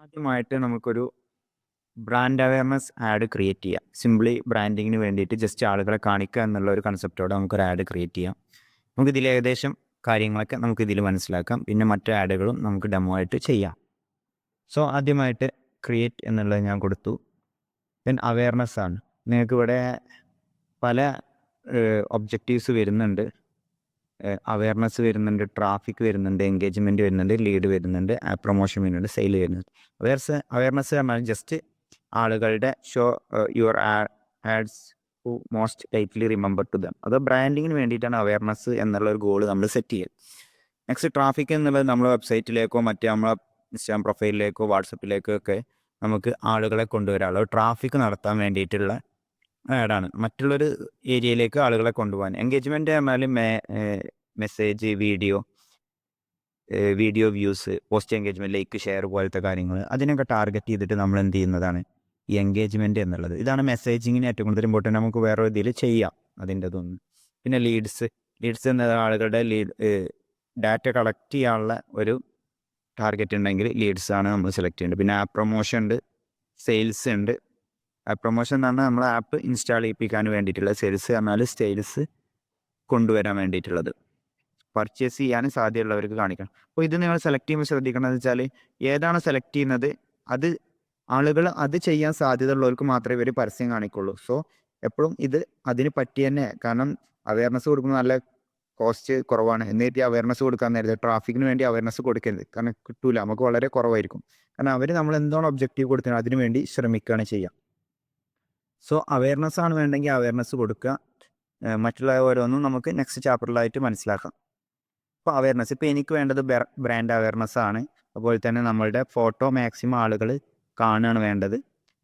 ആദ്യമായിട്ട് നമുക്കൊരു brand awareness ad create ചെയ്യാം. സിംപ്ലി ബ്രാൻഡിങ്ങിന് വേണ്ടിയിട്ട് ജസ്റ്റ് ആളുകളെ കാണിക്കുക എന്നുള്ള ഒരു കൺസെപ്റ്റോടെ നമുക്കൊരു ആഡ് ക്രിയേറ്റ് ചെയ്യാം. നമുക്ക് ഇതിൽ ഏകദേശം കാര്യങ്ങളൊക്കെ നമുക്ക് ഇതിൽ മനസ്സിലാക്കാം. പിന്നെ മറ്റു ആഡുകളും നമുക്ക് ഡെമോ ആയിട്ട് ചെയ്യാം. സോ ആദ്യമായിട്ട് ക്രിയേറ്റ് എന്നുള്ളത് ഞാൻ കൊടുത്തു. ദെൻ അവയർനെസ് ആണ്. നിങ്ങൾക്ക് ഇവിടെ പല ഒബ്ജക്റ്റീവ്സ് വരുന്നുണ്ട്. അവയർനെസ് വരുന്നുണ്ട് ട്രാഫിക് വരുന്നുണ്ട് എൻഗേജ്മെന്റ് വരുന്നുണ്ട് ലീഡ് വരുന്നുണ്ട് പ്രൊമോഷൻ വരുന്നുണ്ട് സെയിൽ വരുന്നുണ്ട്. അവയർസ് അവയർനെസ് പറഞ്ഞാൽ ജസ്റ്റ് ആളുകളുടെ show your ads who most tightly remember to them അത് ബ്രാൻഡിങ്ങിന് വേണ്ടിയിട്ടാണ് അവയർനെസ് എന്നുള്ള ഒരു ഗോൾ നമ്മൾ സെറ്റ് ചെയ്യുക. നെക്സ്റ്റ് ട്രാഫിക് എന്നുള്ളത് നമ്മുടെ വെബ്സൈറ്റിലേക്കോ മറ്റേ നമ്മളെ ഇൻസ്റ്റാഗ്രാം പ്രൊഫൈലിലേക്കോ വാട്സപ്പിലേക്കോ ഒക്കെ നമുക്ക് ആളുകളെ കൊണ്ടുവരാനുള്ള ട്രാഫിക് നടത്താൻ വേണ്ടിയിട്ടുള്ള ആഡാണ് മറ്റുള്ളൊരു ഏരിയയിലേക്ക് ആളുകളെ കൊണ്ടുപോകാൻ. Engagement may message video video views post engagement like share പോലത്തെ കാര്യങ്ങൾ. അതിനൊക്കെ ടാർഗറ്റ് ചെയ്തിട്ട് നമ്മൾ എന്ത് ചെയ്യുന്നതാണ്? ഈ എൻഗേജ്മെന്റ് എന്നുള്ളത്. ഇതാണ് മെസ്സേജിങ്ങിന് ഏറ്റവും കൂടുതൽ ഇമ്പോർട്ടന്റ് നമുക്ക് വേറെ ഇതിൽ ചെയ്യാം അതിന്റെ അതൊന്ന് പിന്നെ ലീഡ്സ് ലീഡ്സ് എന്ന ആളുകളുടെ ലീഡ് ഡാറ്റ കളക്ട് ചെയ്യാനുള്ള ഒരു ടാർഗറ്റ് ഉണ്ടെങ്കിൽ ലീഡ്സ് ആണ് നമ്മൾ സെലക്ട് ചെയ്യേണ്ടത്. പിന്നെ ആപ്പ് പ്രൊമോഷൻ ഉണ്ട് സെയിൽസ് ഉണ്ട്. ആപ്പ് പ്രൊമോഷൻ എന്ന് പറഞ്ഞാൽ നമ്മൾ ആപ്പ് ഇൻസ്റ്റാൾ ചെയ്യിപ്പിക്കാൻ വേണ്ടിയിട്ടുള്ള സെയിൽസ് പറഞ്ഞാൽ സെയിൽസ് കൊണ്ടുവരാൻ വേണ്ടിയിട്ടുള്ളത്. പർച്ചേസ് ചെയ്യാനും സാധ്യതയുള്ളവർക്ക് കാണിക്കണം. അപ്പോൾ ഇത് നിങ്ങൾ സെലക്ട് ചെയ്യുമ്പോൾ ശ്രദ്ധിക്കണമെന്ന് വെച്ചാൽ ഏതാണ് സെലക്ട് ചെയ്യുന്നത്? അത് ആളുകൾ അത് ചെയ്യാൻ സാധ്യതയുള്ളവർക്ക് മാത്രമേ ഇവർ പരസ്യം കാണിക്കുള്ളൂ. സോ എപ്പോഴും ഇത് അതിന് പറ്റി തന്നെ. കാരണം അവയർനെസ് കൊടുക്കുന്ന നല്ല കോസ്റ്റ് കുറവാണ്. എന്നിട്ട് അവയർനെസ് കൊടുക്കാൻ നേരത്തെ ട്രാഫിക്കിന് വേണ്ടി അവയർനെസ് കൊടുക്കരുത്. കാരണം കിട്ടൂല. നമുക്ക് വളരെ കുറവായിരിക്കും. കാരണം അവർ നമ്മൾ എന്താണ് ഒബ്ജക്റ്റീവ് കൊടുത്തത് അതിനു വേണ്ടി ശ്രമിക്കുകയാണ് ചെയ്യുക. സോ അവയർനെസ് ആണ് വേണ്ടെങ്കിൽ അവയർനെസ് കൊടുക്കുക. മറ്റുള്ള ഓരോന്നും നമുക്ക് നെക്സ്റ്റ് ചാപ്റ്ററിലായിട്ട് മനസ്സിലാക്കാം. അപ്പോൾ അവയർനെസ് ഇപ്പോൾ എനിക്ക് വേണ്ടത് ബ്രാൻഡ് അവയർനെസ് ആണ്. അതുപോലെ തന്നെ നമ്മളുടെ ഫോട്ടോ മാക്സിമം ആളുകൾ കാണുകയാണ് വേണ്ടത്.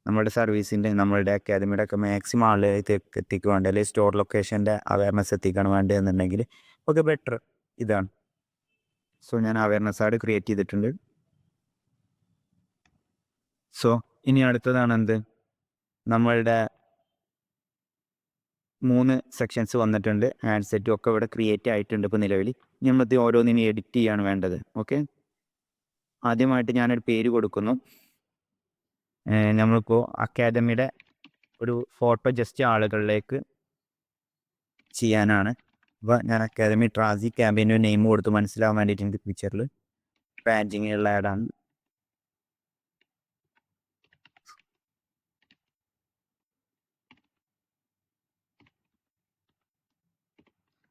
നമ്മുടെ സർവീസിന്റെ നമ്മളുടെ അക്കാദമിയുടെ ഒക്കെ മാക്സിമം ആളുകളിലേക്ക് എത്തിക്കുക വേണ്ടത്. അല്ലെങ്കിൽ സ്റ്റോർ ലൊക്കേഷന്റെ അവയർനെസ് എത്തിക്കാൻ വേണ്ടതെന്നുണ്ടെങ്കിൽ ഒക്കെ ബെറ്റർ ഇതാണ്. സോ ഞാൻ അവയർനെസ് ആയിട്ട് ക്രിയേറ്റ് ചെയ്തിട്ടുണ്ട്. സോ ഇനി അടുത്തതാണ് എന്ത്? നമ്മളുടെ മൂന്ന് സെക്ഷൻസ് വന്നിട്ടുണ്ട്. ഹാൻഡ് സെറ്റും ഒക്കെ ഇവിടെ ക്രിയേറ്റ് ആയിട്ടുണ്ട് ഇപ്പോൾ നിലവിൽ. നമ്മളിത് ഓരോന്നിനും എഡിറ്റ് ചെയ്യാണ് വേണ്ടത്. ഓക്കെ ആദ്യമായിട്ട് ഞാനൊരു പേര് കൊടുക്കുന്നു. നമ്മളിപ്പോൾ അക്കാദമിയുടെ ഒരു ഫോട്ടോ ജസ്റ്റ് ആളുകളിലേക്ക് ചെയ്യാനാണ്. അപ്പോൾ ഞാൻ അക്കാദമി ട്രാസി ക്യാമ്പയിന്റെ നെയിം കൊടുത്ത് മനസ്സിലാവാൻ വേണ്ടിയിട്ട് എനിക്ക് പിക്ചറിൽ ബ്രാൻഡിങ്ങിലുള്ള ആഡാണ്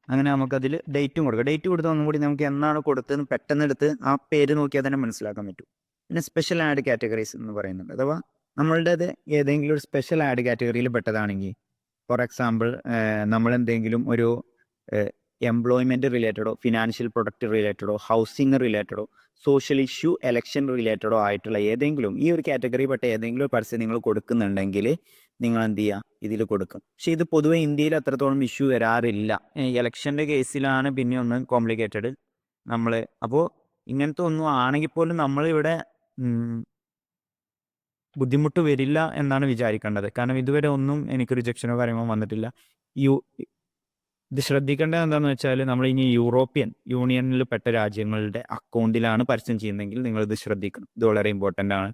അങ്ങനെ നമുക്കതിൽ ഡേറ്റും കൊടുക്കാം. ഡേറ്റ് കൊടുത്താൽ ഒന്നും കൂടി നമുക്ക് എന്നാണ് കൊടുത്തതെന്ന് പെട്ടെന്ന് എടുത്ത് ആ പേര് നോക്കിയാൽ തന്നെ മനസ്സിലാക്കാൻ പറ്റും. പിന്നെ സ്പെഷ്യൽ ആഡ് കാറ്റഗറീസ് എന്ന് പറയുന്നുണ്ട്. അഥവാ നമ്മളുടേത് ഏതെങ്കിലും ഒരു സ്പെഷ്യൽ ആഡ് കാറ്റഗറിയിൽ പെട്ടതാണെങ്കിൽ ഫോർ എക്സാമ്പിൾ നമ്മൾ എന്തെങ്കിലും ഒരു എംപ്ലോയ്മെന്റ് റിലേറ്റഡോ ഫിനാൻഷ്യൽ പ്രൊഡക്റ്റ് റിലേറ്റഡോ ഹൗസിംഗ് റിലേറ്റഡോ സോഷ്യൽ ഇഷ്യൂ എലക്ഷൻ റിലേറ്റഡോ ആയിട്ടുള്ള ഏതെങ്കിലും ഈ ഒരു കാറ്റഗറി പെട്ട ഏതെങ്കിലും പരസ്യം നിങ്ങൾ കൊടുക്കുന്നുണ്ടെങ്കിൽ നിങ്ങൾ എന്ത് ചെയ്യുക ഇതിൽ കൊടുക്കും. പക്ഷെ ഇത് പൊതുവെ ഇന്ത്യയിൽ അത്രത്തോളം ഇഷ്യൂ വരാറില്ല. ഇലക്ഷന്റെ കേസിലാണ് പിന്നെ ഒന്ന് കോംപ്ലിക്കേറ്റഡ് നമ്മൾ അപ്പോൾ ഇങ്ങനത്തെ ഒന്നും ആണെങ്കിൽ പോലും നമ്മളിവിടെ ബുദ്ധിമുട്ട് വരില്ല എന്നാണ് വിചാരിക്കേണ്ടത്. കാരണം ഇതുവരെ ഒന്നും എനിക്ക് റിജക്ഷനോ കാര്യങ്ങളോ വന്നിട്ടില്ല. യു ഇത് ശ്രദ്ധിക്കേണ്ടത് എന്താണെന്ന് വെച്ചാൽ നമ്മൾ ഇനി യൂറോപ്യൻ യൂണിയനിൽ പെട്ട രാജ്യങ്ങളുടെ അക്കൗണ്ടിലാണ് പരസ്യം ചെയ്യുന്നതെങ്കിൽ നിങ്ങൾ ഇത് ശ്രദ്ധിക്കണം. ഇത് വളരെ ഇമ്പോർട്ടന്റ് ആണ്.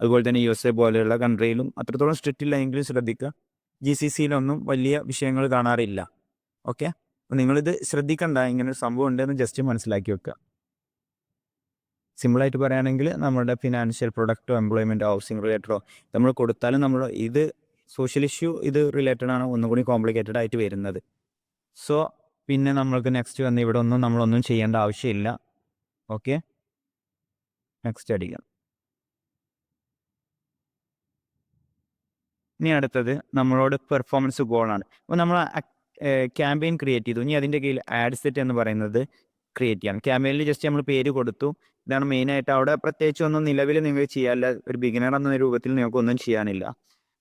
അതുപോലെ തന്നെ യു എസ് എ പോലെയുള്ള കൺട്രിയിലും അത്രത്തോളം സ്ട്രിക്റ്റ് ഇല്ല എങ്കിലും ശ്രദ്ധിക്കുക. ജി സി സിയിലൊന്നും വലിയ വിഷയങ്ങൾ കാണാറില്ല. ഓക്കെ അപ്പോൾ നിങ്ങളിത് ശ്രദ്ധിക്കണ്ട. ഇങ്ങനെ ഒരു സംഭവം ഉണ്ടെന്ന് ജസ്റ്റ് മനസ്സിലാക്കി വെക്കുക. സിമ്പിളായിട്ട് പറയുകയാണെങ്കിൽ നമ്മുടെ ഫിനാൻഷ്യൽ പ്രൊഡക്റ്റോ എംപ്ലോയ്മെന്റോ ഹൗസിംഗ് റിലേറ്റഡോ നമ്മൾ കൊടുത്താലും നമ്മൾ ഇത് സോഷ്യൽ ഇഷ്യൂ ഇത് റിലേറ്റഡ് ആണ് ഒന്നുകൂടി കോംപ്ലിക്കേറ്റഡ് ആയിട്ട് വരുന്നത്. സോ പിന്നെ നമ്മൾക്ക് നെക്സ്റ്റ് വന്ന് ഇവിടെ ഒന്നും നമ്മളൊന്നും ചെയ്യേണ്ട ആവശ്യമില്ല. ഓക്കെ നെക്സ്റ്റ് അടിക്കാം. ഇനി അടുത്തത് നമ്മളോട് പെർഫോമൻസ് ഗോളാണ് അപ്പോൾ നമ്മൾ ക്യാമ്പയിൻ ക്രിയേറ്റ് ചെയ്തു. ഇനി അതിന്റെ കീഴിൽ ആഡ് സെറ്റ് എന്ന് പറയുന്നത് ക്രിയേറ്റ് ചെയ്യണം. ക്യാമ്പയിനിൽ ജസ്റ്റ് നമ്മൾ പേര് കൊടുത്തു. ഇതാണ് മെയിനായിട്ട് അവിടെ പ്രത്യേകിച്ച് ഒന്നും നിലവിൽ നിങ്ങൾ ചെയ്യാനില്ല ഒരു ബിഗിനർ എന്ന രൂപത്തിൽ നിങ്ങൾക്ക് ഒന്നും ചെയ്യാനില്ല.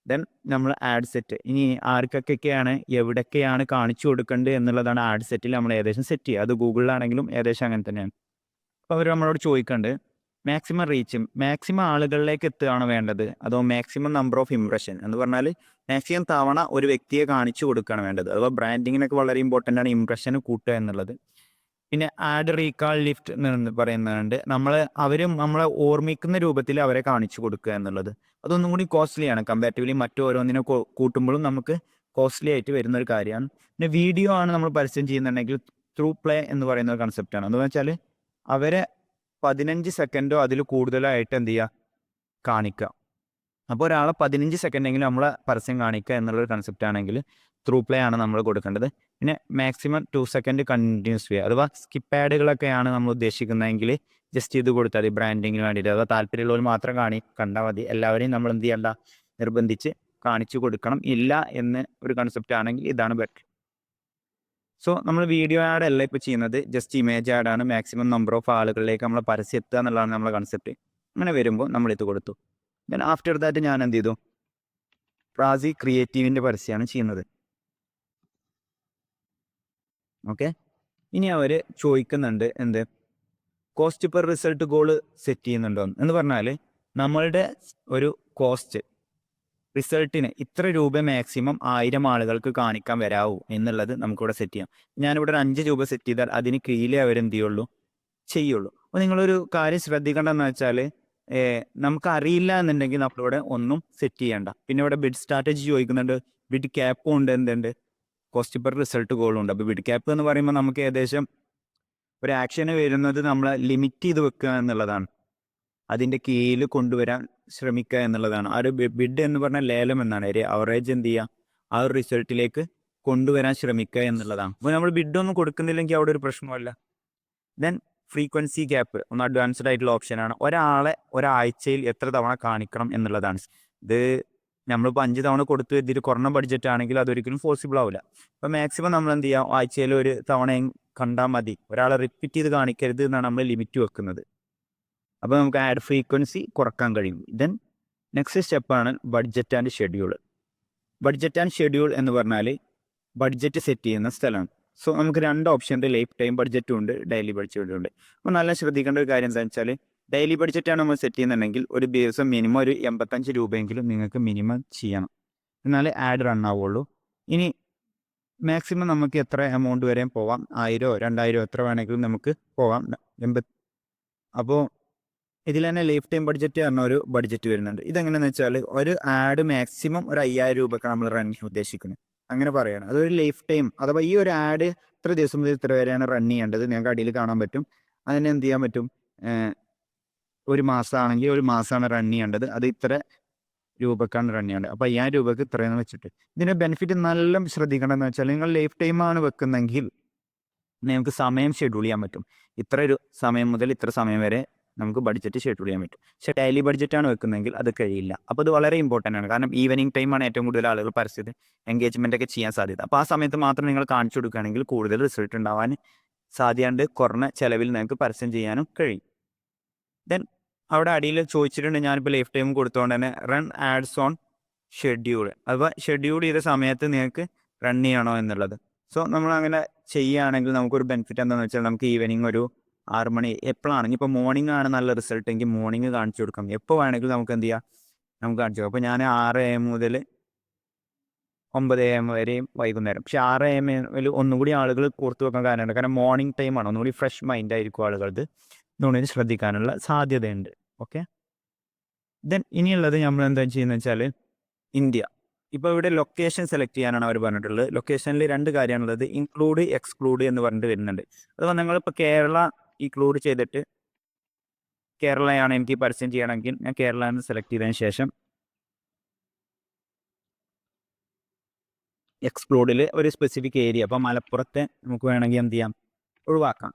ദെൻ നമ്മൾ ആഡ് സെറ്റ് ഇനി ആർക്കൊക്കെയാണ് എവിടൊക്കെയാണ് കാണിച്ചു കൊടുക്കേണ്ടത് എന്നുള്ളതാണ് ആഡ് സെറ്റിൽ നമ്മൾ ഏകദേശം സെറ്റ് ചെയ്യുക. അത് ഗൂഗിളിലാണെങ്കിലും ഏകദേശം അങ്ങനെ തന്നെയാണ്. അപ്പോൾ അവർ നമ്മളോട് ചോദിക്കേണ്ടത് മാക്സിമം റീച്ചും മാക്സിമം ആളുകളിലേക്ക് എത്തുകയാണ് വേണ്ടത്. അതോ മാക്സിമം നമ്പർ ഓഫ് ഇംപ്രഷൻ എന്ന് പറഞ്ഞാൽ മാക്സിമം തവണ ഒരു വ്യക്തിയെ കാണിച്ചു കൊടുക്കുകയാണ് വേണ്ടത്. അഥവാ ബ്രാൻഡിങ്ങിനൊക്കെ വളരെ ഇമ്പോർട്ടന്റ് ആണ് ഇംപ്രഷൻ കൂട്ടുക എന്നുള്ളത്. പിന്നെ ആഡ് റീകാൾ ലിഫ്റ്റ് എന്ന് പറയുന്നുണ്ട് നമ്മൾ അവരും നമ്മളെ ഓർമ്മിക്കുന്ന രൂപത്തിൽ അവരെ കാണിച്ചു കൊടുക്കുക എന്നുള്ളത്. അതൊന്നും കൂടി കോസ്റ്റ്ലി ആണ്. കമ്പാരിറ്റീവ്ലി മറ്റോരോന്നിനെ കൂട്ടുമ്പോഴും നമുക്ക് കോസ്റ്റ്ലി ആയിട്ട് വരുന്ന ഒരു കാര്യമാണ്. പിന്നെ വീഡിയോ ആണ് നമ്മൾ പരസ്യം ചെയ്യുന്നുണ്ടെങ്കിൽ ത്രൂ പ്ലേ എന്ന് പറയുന്ന ഒരു കൺസെപ്റ്റാണ് എന്ന് വെച്ചാൽ അവരെ പതിനഞ്ച് സെക്കൻഡോ അതിൽ കൂടുതലായിട്ട് എന്ത് ചെയ്യുക കാണിക്കുക അപ്പോൾ ഒരാളെ പതിനഞ്ച് സെക്കൻഡെങ്കിലും നമ്മളെ പരസ്യം കാണിക്കുക എന്നുള്ളൊരു കൺസെപ്റ്റ് ആണെങ്കിൽ ത്രൂ പ്ലേ ആണ് നമ്മൾ കൊടുക്കേണ്ടത്. പിന്നെ മാക്സിമം ടു സെക്കൻഡ് കണ്ടിന്യൂസ് ചെയ്യുക അഥവാ സ്കിപ്പ് ആഡുകളൊക്കെയാണ് നമ്മൾ ഉദ്ദേശിക്കുന്നതെങ്കിൽ ജസ്റ്റ് ഇത് കൊടുത്താൽ മതി ബ്രാൻഡിങ്ങിന് വേണ്ടിയിട്ട്. അഥവാ താല്പര്യമുള്ളവർ മാത്രം കാണി കണ്ടാൽ മതി. എല്ലാവരെയും നമ്മൾ എന്ത് ചെയ്യണ്ട? നിർബന്ധിച്ച് കാണിച്ചു കൊടുക്കണം. ഇല്ല എന്ന് ഒരു കൺസെപ്റ്റ് ആണെങ്കിൽ ഇതാണ് ബെറ്റർ സോ നമ്മൾ വീഡിയോ ആഡ് അല്ല ഇപ്പോൾ ചെയ്യുന്നത്. ജസ്റ്റ് ഇമേജ് ആഡ് ആണ്. മാക്സിമം നമ്പർ ഓഫ് ആളുകളിലേക്ക് നമ്മൾ പരസ്യം എത്തുക എന്നുള്ളതാണ് നമ്മളെ കൺസെപ്റ്റ് അങ്ങനെ വരുമ്പോൾ നമ്മൾ ഇത് കൊടുത്തു. ദെൻ ആഫ്റ്റർ ദാറ്റ് ഞാൻ എന്ത് ചെയ്തു? പ്രാസി ക്രിയേറ്റീവിന്റെ പരസ്യമാണ് ചെയ്യുന്നത്. ഓക്കെ ഇനി അവർ ചോദിക്കുന്നുണ്ട് എന്ത്? Cost per result goal set ചെയ്യുന്നുണ്ടോ എന്ന്. പറഞ്ഞാൽ നമ്മളുടെ ഒരു കോസ്റ്റ് റിസൾട്ടിന് ഇത്ര രൂപ മാക്സിമം ആയിരം ആളുകൾക്ക് കാണിക്കാൻ വരാവൂ എന്നുള്ളത് നമുക്കിവിടെ സെറ്റ് ചെയ്യാം. ഞാനിവിടെ ഒരു അഞ്ച് രൂപ സെറ്റ് ചെയ്താൽ അതിന് കീഴിലേ അവരെന്ത് ചെയ്യുള്ളൂ. ചെയ്യുള്ളൂ അപ്പോൾ നിങ്ങളൊരു കാര്യം ശ്രദ്ധിക്കേണ്ടതെന്ന് വെച്ചാൽ നമുക്ക് അറിയില്ല എന്നുണ്ടെങ്കിൽ നമ്മളിവിടെ ഒന്നും സെറ്റ് ചെയ്യണ്ട. പിന്നെ ഇവിടെ ബിഡ് സ്ട്രാറ്റജി ചോദിക്കുന്നുണ്ട് ബിഡ് ക്യാപ്പും ഉണ്ട് എന്തുണ്ട്? കോസ്റ്റ് പെർ റിസൾട്ട് ഗോളും ഉണ്ട്. അപ്പോൾ ബിഡ് ക്യാപ്പ് എന്ന് പറയുമ്പോൾ നമുക്ക് ഏകദേശം ഒരു ആക്ഷന് വരുന്നത് നമ്മൾ ലിമിറ്റ് ചെയ്ത് വെക്കുക എന്നുള്ളതാണ്. അതിന്റെ കീഴിൽ കൊണ്ടുവരാൻ ശ്രമിക്കുക എന്നുള്ളതാണ്. ആ ഒരു ബിഡ് എന്ന് പറഞ്ഞാൽ ലേലം എന്നാണ്. ഒരു അവറേജ് എന്ത് ചെയ്യുക? ആ ഒരു റിസൾട്ടിലേക്ക് കൊണ്ടുവരാൻ ശ്രമിക്കുക എന്നുള്ളതാണ്. അപ്പോൾ നമ്മൾ ബിഡ് ഒന്നും കൊടുക്കുന്നില്ലെങ്കിൽ അവിടെ ഒരു പ്രശ്നമല്ല ദെൻ ഫ്രീക്വൻസി ഗ്യാപ്പ് ഒന്ന് അഡ്വാൻസ്ഡ് ആയിട്ടുള്ള ഓപ്ഷനാണ് ഒരാളെ ഒരാഴ്ചയിൽ എത്ര തവണ കാണിക്കണം എന്നുള്ളതാണ്. ഇത് നമ്മളിപ്പോൾ അഞ്ച് തവണ കൊടുത്തു ഇതിൽ കുറഞ്ഞ ബഡ്ജറ്റ് ആണെങ്കിൽ അതൊരിക്കലും പോസിബിൾ ആവില്ല. അപ്പോൾ മാക്സിമം നമ്മൾ എന്ത് ചെയ്യുക? ആഴ്ചയിൽ ഒരു തവണയും കണ്ടാൽ മതി. ഒരാളെ റിപ്പീറ്റ് ചെയ്ത് കാണിക്കരുത് എന്നാണ് നമ്മൾ ലിമിറ്റ് വെക്കുന്നത്. അപ്പോൾ നമുക്ക് ആഡ് ഫ്രീക്വൻസി കുറയ്ക്കാൻ കഴിയും. ദെൻ നെക്സ്റ്റ് സ്റ്റെപ്പാണ് budget and schedule budget and schedule എന്ന് പറഞ്ഞാൽ ബഡ്ജറ്റ് സെറ്റ് ചെയ്യുന്ന സ്ഥലമാണ്. സോ നമുക്ക് രണ്ട് ഓപ്ഷൻ ഉണ്ട്. ലൈഫ് ടൈം ബഡ്ജറ്റും ഉണ്ട് ഡെയിലി ബഡ്ജറ്റും ഉണ്ട്. അപ്പോൾ നല്ല ശ്രദ്ധിക്കേണ്ട ഒരു കാര്യം എന്താണെന്ന് വെച്ചാൽ ഡെയിലി ബഡ്ജറ്റാണ് നമ്മൾ സെറ്റ് ചെയ്യുന്നുണ്ടെങ്കിൽ ഒരു ദിവസം മിനിമം ഒരു എൺപത്തഞ്ച് രൂപയെങ്കിലും നിങ്ങൾക്ക് മിനിമം ചെയ്യണം. എന്നാലേ ആഡ് റൺ ആവുള്ളൂ. ഇനി മാക്സിമം നമുക്ക് എത്ര എമൗണ്ട് വരെയും പോവാം? ആയിരോ രണ്ടായിരോ എത്ര വേണമെങ്കിലും നമുക്ക് പോവാം. എൺപത് അപ്പോൾ ഇതിൽ തന്നെ ലൈഫ് ടൈം ബഡ്ജറ്റ് പറഞ്ഞ ഒരു ബഡ്ജറ്റ് വരുന്നുണ്ട്. ഇതെങ്ങനെയാണെന്ന് വെച്ചാൽ ഒരു ആഡ് മാക്സിമം ഒരു അയ്യായിരം രൂപക്കാണ് നമ്മൾ റൺ ചെയ്യാൻ ഉദ്ദേശിക്കുന്നത് അങ്ങനെ പറയണം. അതൊരു ലൈഫ് ടൈം അഥവാ ഈ ഒരു ആഡ് ഇത്ര ദിവസം മുതൽ ഇത്ര വരെയാണ് റൺ ചെയ്യേണ്ടത്. നിങ്ങൾക്ക് അടിയിൽ കാണാൻ പറ്റും. അതിനെ എന്ത് ചെയ്യാൻ പറ്റും? ഒരു മാസമാണെങ്കിൽ ഒരു മാസമാണ് റൺ ചെയ്യേണ്ടത്. അത് ഇത്ര രൂപക്കാണ് റൺ ചെയ്യേണ്ടത്. അപ്പോൾ അയ്യായിരം രൂപക്ക് ഇത്രയെന്ന് വെച്ചിട്ട്. ഇതിന്റെ ബെനിഫിറ്റ് നല്ല ശ്രദ്ധിക്കണം എന്ന് വെച്ചാൽ നിങ്ങൾ ലൈഫ് ടൈമാണ് വെക്കുന്നെങ്കിൽ നിങ്ങൾക്ക് സമയം ഷെഡ്യൂൾ ചെയ്യാൻ പറ്റും. ഇത്ര ഒരു സമയം മുതൽ ഇത്ര സമയം വരെ നമുക്ക് ബഡ്ജറ്റ് ഷെഡ്യൂൾ ചെയ്യാൻ പറ്റും. പക്ഷേ ഡെയിലി ആണ് വെക്കുന്നതെങ്കിൽ അത് കഴിയില്ല. അപ്പോൾ അത് വളരെ ഇമ്പോർട്ടന്റ് ആണ്. കാരണം ഈവനിങ് ടൈമാണ് ഏറ്റവും കൂടുതൽ ആളുകൾ പരസ്യത്തിൽ എൻഗേജ്മെന്റ് ഒക്കെ ചെയ്യാൻ സാധ്യത. അപ്പോൾ ആ സമയത്ത് മാത്രം നിങ്ങൾ കാണിച്ചു കൊടുക്കുകയാണെങ്കിൽ കൂടുതൽ റിസൾട്ട് ഉണ്ടാവാൻ സാധ്യതയുണ്ട്. കുറഞ്ഞ ചിലവിൽ നിങ്ങൾക്ക് പരസ്യം ചെയ്യാനും കഴിയും. ദെൻ അവിടെ അടിയിൽ ചോദിച്ചിട്ടുണ്ട്. ഞാനിപ്പോൾ ലൈഫ് ടൈം കൊടുത്തുകൊണ്ട് തന്നെ റൺ ആഡ്സ് ഓൺ ഷെഡ്യൂൾ അപ്പോൾ ഷെഡ്യൂൾ ചെയ്ത സമയത്ത് നിങ്ങൾക്ക് റൺ ചെയ്യണോ എന്നുള്ളത്. സോ നമ്മൾ അങ്ങനെ ചെയ്യുകയാണെങ്കിൽ നമുക്കൊരു ബെനിഫിറ്റ് എന്താണെന്ന് വെച്ചാൽ നമുക്ക് ഈവനിങ് ഒരു ആറ് മണി എപ്പോഴാണ് ഇനിയിപ്പോൾ മോർണിംഗ് ആണ് നല്ല റിസൾട്ട് എങ്കിൽ മോർണിംഗ് കാണിച്ചു കൊടുക്കാം. എപ്പോൾ വേണമെങ്കിലും നമുക്ക് എന്ത് ചെയ്യാം? നമുക്ക് കാണിച്ചു കൊടുക്കാം. അപ്പോൾ ഞാൻ ആറ് എ എം മുതൽ ഒമ്പത് എ എം വരെയും വൈകുന്നേരം. പക്ഷെ ആറ് എ എമ്മിൽ ഒന്നുകൂടി ആളുകൾ കോർത്ത് വെക്കാൻ കാരണമുണ്ട്. കാരണം മോർണിംഗ് ടൈമാണ് ഒന്നുകൂടി ഫ്രഷ് മൈൻഡ് ആയിരിക്കും ആളുകളത് ഇതുകൊണ്ട് ശ്രദ്ധിക്കാനുള്ള സാധ്യതയുണ്ട്. ഓക്കെ ദെൻ ഇനിയുള്ളത് നമ്മൾ എന്താ ചെയ്യുന്നത് വെച്ചാൽ ഇന്ത്യ. ഇപ്പോൾ ഇവിടെ ലൊക്കേഷൻ സെലക്ട് ചെയ്യാനാണ് അവർ പറഞ്ഞിട്ടുള്ളത്. ലൊക്കേഷനിൽ രണ്ട് കാര്യമാണുള്ളത്. ഇൻക്ലൂഡ് എക്സ്ക്ലൂഡ് എന്ന് പറഞ്ഞിട്ട് വരുന്നുണ്ട്. അഥവാ നിങ്ങളിപ്പോൾ കേരള ഇൻക്ലൂഡ് ചെയ്തിട്ട് കേരളയാണ് എനിക്ക് പരസ്യം ചെയ്യണമെങ്കിൽ ഞാൻ കേരള എന്ന് സെലക്ട് ചെയ്തതിന് ശേഷം എക്സ്പ്ലോഡിൽ ഒരു സ്പെസിഫിക് ഏരിയ അപ്പോൾ മലപ്പുറത്തെ നമുക്ക് വേണമെങ്കിൽ എന്ത് ചെയ്യാം? ഒഴിവാക്കാം.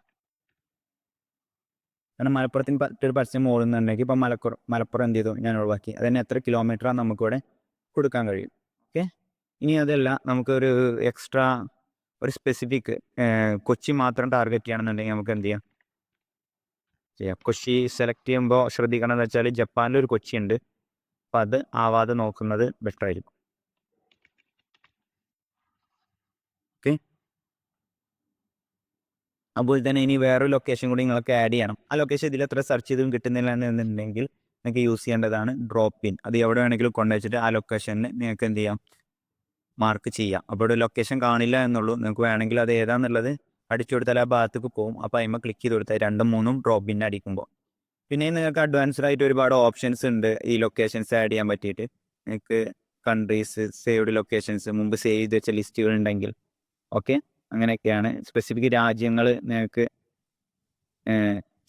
കാരണം മലപ്പുറത്തിന് മറ്റൊരു പരസ്യം ഓടുന്നുണ്ടെങ്കിൽ ഇപ്പം മലപ്പുറം മലപ്പുറം എന്ത് ചെയ്തു? ഞാൻ ഒഴിവാക്കി. അതിന് എത്ര കിലോമീറ്ററാണ് നമുക്കിവിടെ കൊടുക്കാൻ കഴിയും. ഓക്കെ ഇനി അതല്ല നമുക്കൊരു എക്സ്ട്രാ ഒരു സ്പെസിഫിക് കൊച്ചി മാത്രം ടാർഗറ്റ് ചെയ്യണമെന്നുണ്ടെങ്കിൽ നമുക്ക് എന്ത് ചെയ്യാം? ചെയ്യാം കൊച്ചി സെലക്ട് ചെയ്യുമ്പോൾ ശ്രദ്ധിക്കണം എന്ന് വെച്ചാൽ ജപ്പാനിൽ ഒരു കൊച്ചി ഉണ്ട് അപ്പം അത് ആവാതെ നോക്കുന്നത് ബെറ്റർ ആയിരിക്കും. ഓക്കെ. അതുപോലെ തന്നെ ഇനി വേറൊരു ലൊക്കേഷൻ കൂടി നിങ്ങൾക്ക് ആഡ് ചെയ്യണം. ആ ലൊക്കേഷൻ ഇതിൽ എത്ര സെർച്ച് ചെയ്തും കിട്ടുന്നില്ല എന്നുണ്ടെങ്കിൽ നിങ്ങൾക്ക് യൂസ് ചെയ്യേണ്ടതാണ് ഡ്രോപ്പ് ഇൻ അത് എവിടെ വേണമെങ്കിലും കൊണ്ടുവച്ചിട്ട് ആ ലൊക്കേഷനിൽ നിങ്ങൾക്ക് എന്ത് ചെയ്യാം? മാർക്ക് ചെയ്യാം. അപ്പോൾ ലൊക്കേഷൻ കാണില്ല എന്നുള്ളൂ. നിങ്ങൾക്ക് വേണമെങ്കിൽ അത് ഏതാന്നുള്ളത് അടിച്ചു കൊടുത്താൽ ആ ഭാഗത്തേക്ക് പോകും അപ്പോൾ അതിമ ക്ലിക്ക് ചെയ്ത് കൊടുത്താൽ രണ്ടും മൂന്നും ഡ്രോപ്പ് ബിൻ അടിക്കുമ്പോൾ. പിന്നെ നിങ്ങൾക്ക് അഡ്വാൻസ്ഡ് ആയിട്ട് ഒരുപാട് ഓപ്ഷൻസ് ഉണ്ട്. ഈ ലൊക്കേഷൻസ് ആഡ് ചെയ്യാൻ പറ്റിയിട്ട്. നിങ്ങൾക്ക് കൺട്രീസ് സേവ്ഡ് ലൊക്കേഷൻസ് മുമ്പ് സേവ് ചെയ്ത് വെച്ച ലിസ്റ്റുകൾ ഉണ്ടെങ്കിൽ. ഓക്കെ അങ്ങനെയൊക്കെയാണ്. സ്പെസിഫിക് രാജ്യങ്ങൾ നിങ്ങൾക്ക്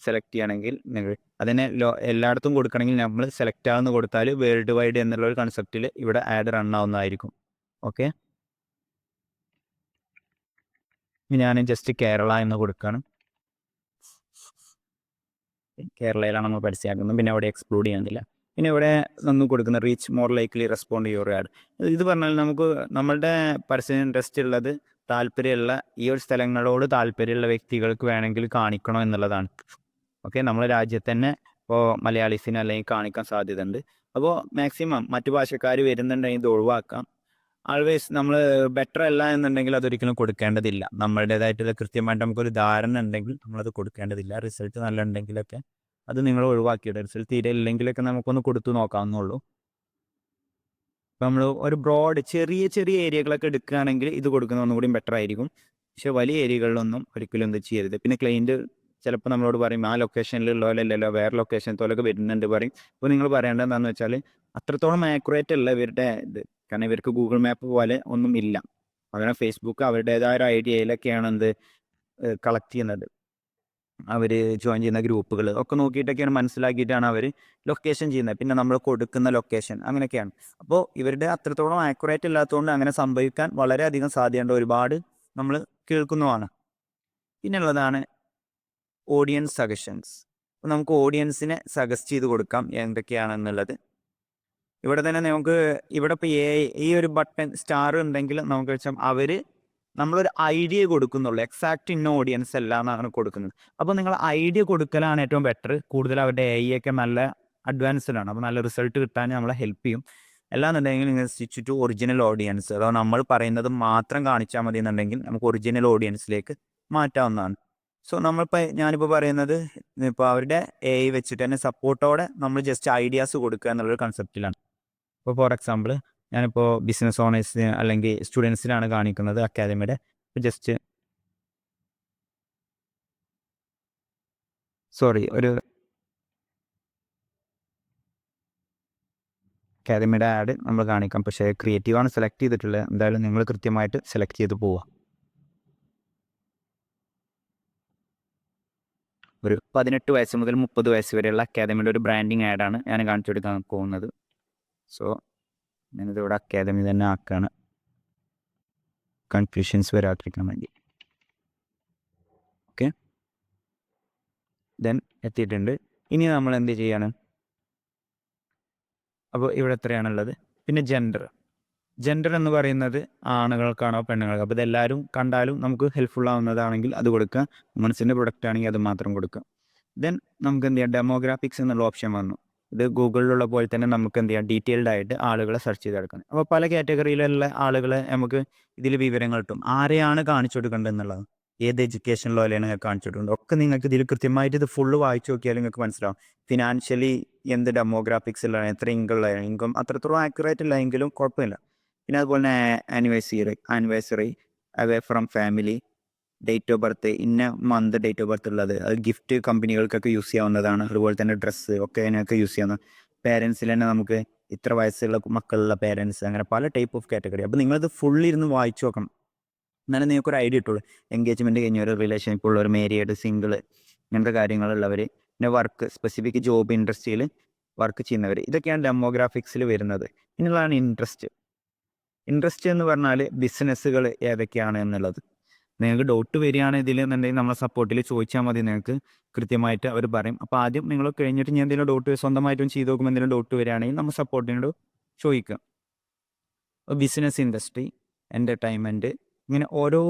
സെലക്ട് ചെയ്യണമെങ്കിൽ നിങ്ങൾ അതിനെ എല്ലായിടത്തും കൊടുക്കണമെങ്കിൽ നമ്മൾ സെലക്ട് ആകുന്ന കൊടുത്താൽ വേൾഡ് വൈഡ് എന്നുള്ള ഒരു കൺസെപ്റ്റിൽ ഇവിടെ ആഡ് റൺ ആവുന്നതായിരിക്കും. ഓക്കെ ഞാൻ ജസ്റ്റ് കേരള എന്ന് കൊടുക്കുകയാണ് കേരളയിലാണ് നമ്മൾ പരസ്യമാക്കുന്നത് പിന്നെ അവിടെ എക്സ്പ്ലോഡ് ചെയ്യുന്നില്ല പിന്നെ ഇവിടെ നമ്മൾ കൊടുക്കുന്ന reach more likely respond your ad ഇത് പറഞ്ഞാൽ നമുക്ക് നമ്മളുടെ പരസ്യം ഇൻട്രസ്റ്റ് ഉള്ളത് താല്പര്യമുള്ള ഈ ഒരു സ്ഥലങ്ങളോട് താല്പര്യമുള്ള വ്യക്തികൾക്ക് വേണമെങ്കിൽ കാണിക്കണോ എന്നുള്ളതാണ്. ഓക്കെ നമ്മളെ രാജ്യത്ത് തന്നെ ഇപ്പോൾ മലയാളീസിന് അല്ലെങ്കിൽ കാണിക്കാൻ സാധ്യതയുണ്ട്. അപ്പോൾ മാക്സിമം മറ്റു ഭാഷക്കാർ വരുന്നുണ്ടെങ്കിൽ ഇത് ഒഴിവാക്കാം. ആൾവേസ് നമ്മൾ ബെറ്റർ അല്ല എന്നുണ്ടെങ്കിൽ അതൊരിക്കലും കൊടുക്കേണ്ടതില്ല. നമ്മളുടേതായിട്ടുള്ള കൃത്യമായിട്ട് നമുക്കൊരു ധാരണ ഉണ്ടെങ്കിൽ നമ്മളത് കൊടുക്കേണ്ടതില്ല. റിസൾട്ട് നല്ല ഉണ്ടെങ്കിലൊക്കെ അത് നിങ്ങൾ ഒഴിവാക്കിയിട്ട് റിസൾട്ട് തീരെ ഇല്ലെങ്കിലൊക്കെ നമുക്കൊന്ന് കൊടുത്തു നോക്കാവുന്നുള്ളൂ ഇപ്പം നമ്മൾ ഒരു ബ്രോഡ് ചെറിയ ചെറിയ ഏരിയകളൊക്കെ എടുക്കുകയാണെങ്കിൽ ഇത് കൊടുക്കുന്ന ഒന്നുകൂടി ബെറ്റർ ആയിരിക്കും. പക്ഷെ വലിയ ഏരിയകളിലൊന്നും ഒരിക്കലും എന്ത് ചെയ്യരുത്. പിന്നെ ക്ലൈന്റ് ചിലപ്പോൾ നമ്മളോട് പറയും ആ ലൊക്കേഷനിലുള്ളവരല്ലല്ലോ വേറെ ലൊക്കേഷൻ തോലൊക്കെ വരുന്നുണ്ട് പറയും. അപ്പോൾ നിങ്ങൾ പറയേണ്ടത് എന്താണെന്ന് വെച്ചാൽ അത്രത്തോളം ആക്യുറേറ്റ് അല്ല ഇവരുടെ ഇത്. കാരണം ഇവർക്ക് ഗൂഗിൾ മാപ്പ് പോലെ ഒന്നും ഇല്ല. അവരുടെ ഫേസ്ബുക്ക് അവരുടേതായ ഒരു ഐഡിയയിലൊക്കെയാണ് എന്ത് കളക്ട് ചെയ്യുന്നത്. അവർ ജോയിൻ ചെയ്യുന്ന ഗ്രൂപ്പുകൾ ഒക്കെ നോക്കിയിട്ടൊക്കെയാണ് മനസ്സിലാക്കിയിട്ടാണ് അവർ ലൊക്കേഷൻ ചെയ്യുന്നത്. പിന്നെ നമ്മൾ കൊടുക്കുന്ന ലൊക്കേഷൻ അങ്ങനെയൊക്കെയാണ്. അപ്പോൾ ഇവരുടെ അത്രത്തോളം ആക്യുറേറ്റ് ഇല്ലാത്തതുകൊണ്ട് അങ്ങനെ സംഭവിക്കാൻ വളരെയധികം സാധ്യതയുണ്ട്. ഒരുപാട് നമ്മൾ കേൾക്കുന്നതാണ്. പിന്നുള്ളതാണ് ഓഡിയൻസ് സജഷൻസ് അപ്പോൾ നമുക്ക് ഓഡിയൻസിനെ സജസ്റ്റ് ചെയ്ത് കൊടുക്കാം എന്തൊക്കെയാണെന്നുള്ളത്. ഇവിടെ തന്നെ നമുക്ക് ഇവിടെ ഇപ്പോൾ ഈ ഒരു ബട്ടൺ സ്റ്റാർ ഉണ്ടെങ്കിൽ നമുക്ക് വെച്ചാൽ അവർ നമ്മളൊരു ഐഡിയ കൊടുക്കുന്നുള്ളൂ. എക്സാക്ട് ഇന്ന ഓഡിയൻസ് അല്ല എന്നാണ് കൊടുക്കുന്നത്. അപ്പോൾ നിങ്ങൾ ഐഡിയ കൊടുക്കലാണ് ഏറ്റവും ബെറ്റർ കൂടുതൽ അവരുടെ എ ഒക്കെ നല്ല അഡ്വാൻസ്ഡ് ആണ്. അപ്പോൾ നല്ല റിസൾട്ട് കിട്ടാൻ നമ്മളെ ഹെൽപ്പ് ചെയ്യും. അല്ലാന്നുണ്ടെങ്കിൽ നിങ്ങൾ സ്റ്റിച്ച് ടു ഒറിജിനൽ ഓഡിയൻസ് അതോ നമ്മൾ പറയുന്നത് മാത്രം കാണിച്ചാൽ മതി എന്നുണ്ടെങ്കിൽ നമുക്ക് ഒറിജിനൽ ഓഡിയൻസിലേക്ക് മാറ്റാവുന്നതാണ്. സോ നമ്മളിപ്പോൾ ഞാനിപ്പോൾ പറയുന്നത് ഇപ്പോൾ അവരുടെ എ ഐ വെച്ചിട്ട് തന്നെ സപ്പോർട്ടോടെ നമ്മൾ ജസ്റ്റ് ഐഡിയാസ് കൊടുക്കുക എന്നുള്ളൊരു കൺസെപ്റ്റിലാണ് ഇപ്പോൾ ഫോർ എക്സാമ്പിൾ ഞാനിപ്പോൾ ബിസിനസ് ഓണേഴ്സിന് അല്ലെങ്കിൽ സ്റ്റുഡൻസിനാണ് കാണിക്കുന്നത് അക്കാദമിയുടെ ജസ്റ്റ് സോറി ഒരു അക്കാദമിയുടെ ആഡ് നമ്മൾ കാണിക്കാം. പക്ഷേ ക്രിയേറ്റീവാണ് സെലക്ട് ചെയ്തിട്ടുള്ളത്. എന്തായാലും നിങ്ങൾ കൃത്യമായിട്ട് സെലക്ട് ചെയ്ത് പോവുക. ഒരു പതിനെട്ട് വയസ്സ് മുതൽ മുപ്പത് വയസ്സ് വരെയുള്ള അക്കാദമിയുടെ ഒരു ബ്രാൻഡിങ് ആഡാണ് ഞാൻ കാണിച്ചു കൊടുക്കാൻ പോകുന്നത്. സോ ഞാനിത് ഇവിടെ അക്കാദമി തന്നെ ആക്കുകയാണ് കൺഫ്യൂഷൻസ് വരാതിരിക്കാൻ വേണ്ടി. ഓക്കെ ദെൻ എത്തിയിട്ടുണ്ട്. ഇനി നമ്മൾ എന്ത് ചെയ്യാണ്? അപ്പോൾ ഇവിടെ എത്രയാണുള്ളത്? പിന്നെ ജെൻഡർ ജെൻഡർ എന്ന് പറയുന്നത് ആണുങ്ങൾക്കാണോ പെണ്ണുങ്ങൾക്ക് അപ്പോൾ ഇതെല്ലാവരും കണ്ടാലും നമുക്ക് ഹെൽപ്ഫുൾ ആവുന്നതാണെങ്കിൽ അത് കൊടുക്കുക. വുമൻസിന്റെ പ്രൊഡക്റ്റ് ആണെങ്കിൽ അത് മാത്രം കൊടുക്കുക. ദെൻ നമുക്ക് എന്ത് ചെയ്യാം? ഡെമോഗ്രാഫിക്സ് എന്നുള്ള ഓപ്ഷൻ വന്നു. ഇത് ഗൂഗിളിലുള്ള പോലെ തന്നെ നമുക്ക് എന്ത് ചെയ്യാം? ഡീറ്റെയിൽഡ് ആയിട്ട് ആളുകളെ സെർച്ച് ചെയ്തെടുക്കണം അപ്പോൾ പല കാറ്റഗറിയിലുള്ള ആളുകളെ നമുക്ക് ഇതിൽ വിവരങ്ങൾ കിട്ടും. ആരെയാണ് കാണിച്ചു കൊടുക്കേണ്ടത് എന്നുള്ളത്? ഏത് എഡ്യൂക്കേഷൻ ലെവലാണ് കാണിച്ചു കൊടുക്കുന്നത് ഒക്കെ നിങ്ങൾക്ക് ഇതിൽ കൃത്യമായിട്ട് ഇത് ഫുള്ള് വായിച്ചു നോക്കിയാൽ നിങ്ങൾക്ക് മനസ്സിലാവും. ഫിനാൻഷ്യലി എന്ത് ഡെമോഗ്രാഫിക്സ് ഉള്ള എത്ര ഇൻകം ഉള്ള ഇൻകം അത്രത്തോളം ആക്യുറേറ്റ് ഇല്ല എങ്കിലും കുഴപ്പമില്ല. പിന്നെ അതുപോലെ തന്നെ anniversary anniversary away from family date of birth ഇന്ന മന്ത് ഡേറ്റ് ഓഫ് ബർത്ത് ഉള്ളത്. അത് ഗിഫ്റ്റ് കമ്പനികൾക്കൊക്കെ യൂസ് ചെയ്യാവുന്നതാണ്. അതുപോലെ തന്നെ ഡ്രസ്സ് ഒക്കെ അതിനൊക്കെ യൂസ് ചെയ്യാവുന്ന പേരൻസിൽ തന്നെ നമുക്ക് ഇത്ര വയസ്സുള്ള മക്കളുള്ള പേരൻസ് അങ്ങനെ പല ടൈപ്പ് ഓഫ് കാറ്റഗറി അപ്പോൾ നിങ്ങളിത് ഫുള്ളി ഇരുന്ന് വായിച്ചു നോക്കണം. എന്നാലും നിങ്ങൾക്ക് ഒരു ഐഡിയ ഇട്ടുള്ളൂ എൻഗേജ്മെന്റ് കഴിഞ്ഞ ഒരു റിലേഷൻഷിപ്പ് ഉള്ളവർ മേരിയഡ് സിംഗിൾ ഇങ്ങനത്തെ കാര്യങ്ങളുള്ളവർ പിന്നെ വർക്ക് സ്പെസിഫിക് ജോബ് ഇൻഡസ്ട്രിയിൽ വർക്ക് ചെയ്യുന്നവർ ഇതൊക്കെയാണ് ഡെമോഗ്രാഫിക്സിൽ വരുന്നത്. പിന്നുള്ളതാണ് ഇൻട്രസ്റ്റ് ഇൻട്രസ്റ്റ് എന്ന് പറഞ്ഞാൽ ബിസിനസ്സുകൾ ഏതൊക്കെയാണ് എന്നുള്ളത്. നിങ്ങൾക്ക് ഡൗട്ട് വരികയാണ് ഇതിൽ എന്നുണ്ടെങ്കിൽ നമ്മളെ സപ്പോർട്ടിൽ ചോദിച്ചാൽ മതി നിങ്ങൾക്ക്. കൃത്യമായിട്ട് അവർ പറയും. അപ്പോൾ ആദ്യം നിങ്ങൾ കഴിഞ്ഞിട്ട് ഞാൻ എന്തെങ്കിലും ഡൗട്ട് സ്വന്തമായിട്ടും ചെയ്ത് നോക്കുമ്പോൾ എന്തെങ്കിലും ഡൗട്ട് വരികയാണെങ്കിൽ നമ്മൾ സപ്പോർട്ടിനോട് ചോദിക്കുക. ബിസിനസ് ഇൻഡസ്ട്രി എന്റർടൈൻമെന്റ് ഇങ്ങനെ ഓരോ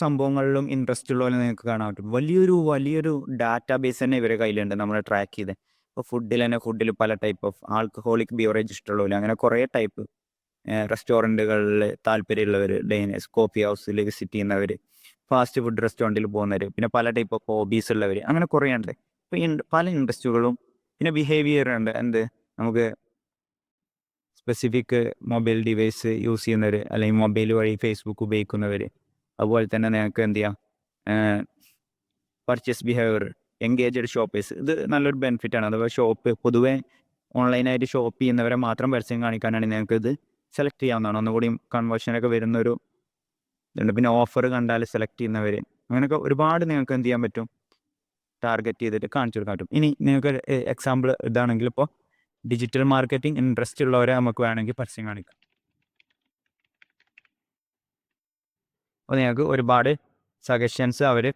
സംഭവങ്ങളിലും ഇൻട്രസ്റ്റ് ഉള്ള പോലെ നിങ്ങൾക്ക് കാണാൻ പറ്റും. വലിയൊരു വലിയൊരു ഡാറ്റാ ബേസ് തന്നെ ഇവരെ കയ്യിലുണ്ട് നമ്മളെ ട്രാക്ക് ചെയ്ത്. ഇപ്പോൾ ഫുഡിൽ തന്നെ ഫുഡിൽ പല ടൈപ്പ് ഓഫ് ആൽക്കഹോളിക് ബിവറേജ് ഇഷ്ടമുള്ളവർ അങ്ങനെ കുറേ ടൈപ്പ് റെസ്റ്റോറന്റുകളിൽ താല്പര്യമുള്ളവർ ഡൈനേഴ്സ് കോഫി ഹൗസിൽ വിസിറ്റ് ചെയ്യുന്നവർ ഫാസ്റ്റ് ഫുഡ് റെസ്റ്റോറന്റിൽ പോകുന്നവർ പിന്നെ പല ടൈപ്പ് ഓഫ് ഹോബീസ് ഉള്ളവർ അങ്ങനെ കുറേ ഉണ്ട്. ഇപ്പോൾ പല ഇൻട്രസ്റ്റുകളും പിന്നെ ബിഹേവിയർ ഉണ്ട്. എന്ത്? നമുക്ക് സ്പെസിഫിക് മൊബൈൽ ഡിവൈസ് യൂസ് ചെയ്യുന്നവർ അല്ലെങ്കിൽ മൊബൈൽ വഴി ഫേസ്ബുക്ക് ഉപയോഗിക്കുന്നവർ അതുപോലെ തന്നെ നിങ്ങൾക്ക് എന്ത് ചെയ്യാം? പർച്ചേസ് ബിഹേവിയർ എൻഗേജഡ് ഷോപ്പേഴ്സ് ഇത് നല്ലൊരു ബെനിഫിറ്റ് ആണ്. അഥവാ ഷോപ്പ് പൊതുവേ ഓൺലൈനായിട്ട് ഷോപ്പ് ചെയ്യുന്നവരെ മാത്രം പരസ്യം കാണിക്കാനാണ് നിങ്ങൾക്ക് ഇത് സെലക്ട് ചെയ്യാവുന്നതാണ്. ഒന്നുകൂടി കൺവേർഷനൊക്കെ വരുന്നൊരു ഇതുണ്ട്. പിന്നെ ഓഫർ കണ്ടാൽ സെലക്ട് ചെയ്യുന്നവർ അങ്ങനെയൊക്കെ ഒരുപാട് നിങ്ങൾക്ക് എന്ത് ചെയ്യാൻ പറ്റും? ടാർഗറ്റ് ചെയ്തിട്ട് കാണിച്ചു കൊടുക്കാൻ പറ്റും. ഇനി നിങ്ങൾക്ക് എക്സാമ്പിൾ ഇതാണെങ്കിൽ ഇപ്പോൾ ഡിജിറ്റൽ മാർക്കറ്റിംഗ് ഇൻട്രസ്റ്റ് ഉള്ളവരെ നമുക്ക് വേണമെങ്കിൽ പരസ്യം കാണിക്കാം. അപ്പോൾ നിങ്ങൾക്ക് ഒരുപാട് സജഷൻസ് അവർ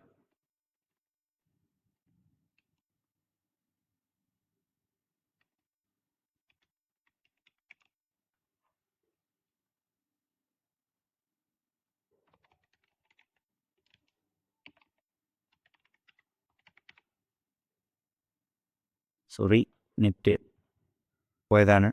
സോറി നെറ്റ് പോയതാണ്.